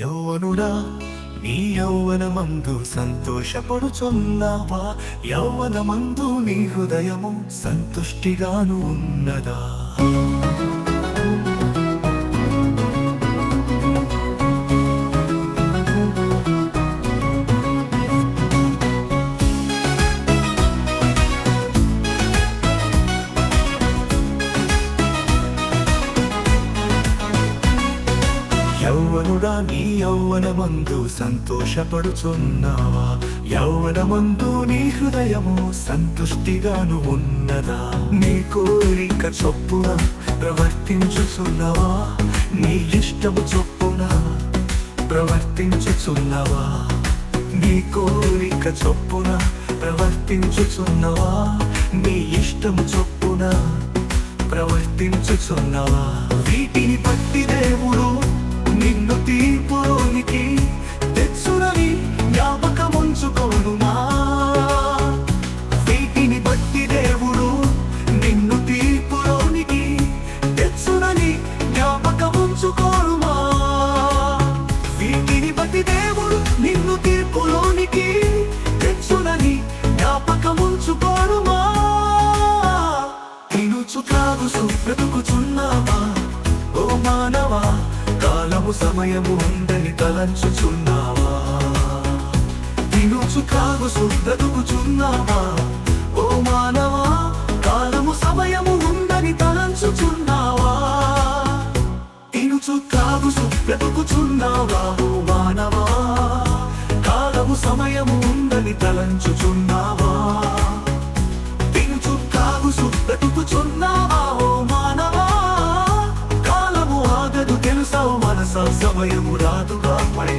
యౌవనుడా నీ యౌవనమందు సంతోషపడుచున్నావా? యౌవనమందు నీ హృదయము సంతుష్టిగాను ఉన్నదా? యౌవనుడా నీ యౌవనమందు సంతోషపడుచున్నావా? యౌవనమందు నీ హృదయము సంతుష్టిగాను ఉన్నదా? నీ కోరిక చొప్పున ప్రవర్తించుచున్నావా? నీ ఇష్టము చొప్పున ప్రవర్తించుచున్నావా? నీ కోరిక చొప్పున ప్రవర్తించుచున్నావా? నీ ఇష్టము చొప్పున ప్రవర్తించుచున్నావా? వీటి నిన్ను తీర్పులోనికి తెచ్చునని జ్ఞాపకముంచుకోనుమా? వీటిని బట్టి దేవుడు నిన్ను తీర్పులోనికి తెచ్చునని జ్ఞాపకముంచుకోనుమా? వీటిని బట్టి దేవుడు నిన్ను తీర్పులోనికి తెచ్చునని జ్ఞాపకముంచుకోనుమా? తినుచు త్రాగుసు బ్రతుకుచున్నావా సమయము ఉందని తలంచుచున్నావా? తినుచు కాగు బ్రతుకుచున్నావా ఓ మానవా కాలము సమయము ఉందని తలంచుచున్నావా? తినుచు కాగు బ్రతుకుచున్నావా ఓ మానవా కాలము సమయము ఉందని తలంచుచున్నావా?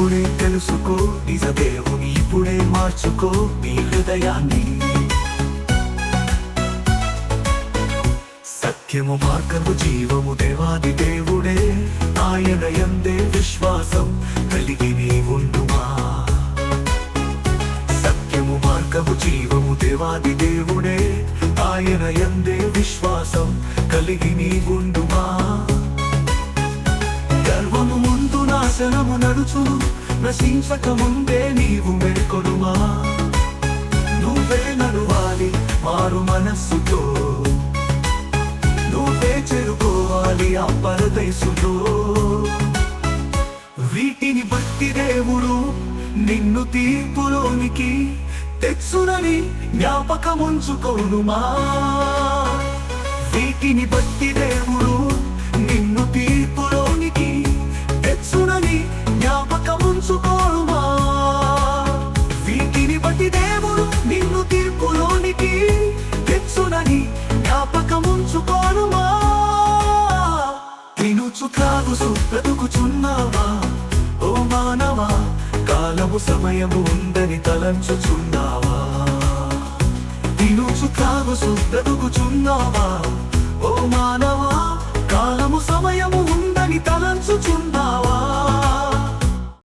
ఇప్పుడే తెలుసుకో నిజ దేవుని ఇప్పుడే మార్చుకో నీ హృదయాన్ని. సత్యము మార్గము జీవము దేవాది దేవుడే ఆయన ఎందే విశ్వాసం కలిగి నీ ఉండుమా సత్యము మార్గము జీవము దేవాది దేవుడే ఆయన ఎందే విశ్వాసం కలిగి నీ ముందు నడుచు నశించక ముందే నీవు మెరుకొనుమా నువ్వే నడువాలి మారు మనస్సుతో. నువ్వే చేరుకోవాలి ఆ పరదేశులో. వీటిని బట్టి దేవుడు నిన్ను తీర్పులోనికి తెచ్చునని జ్ఞాపకముంచుకోనుమా? వీటిని బట్టి తినుచు త్రాగుసు బ్రతుకుచున్నావా ఓ మానవా కాలము సమయము ఉందని తలంచుచున్నావా? తినుచు త్రాగుసు బ్రతుకుచున్నావా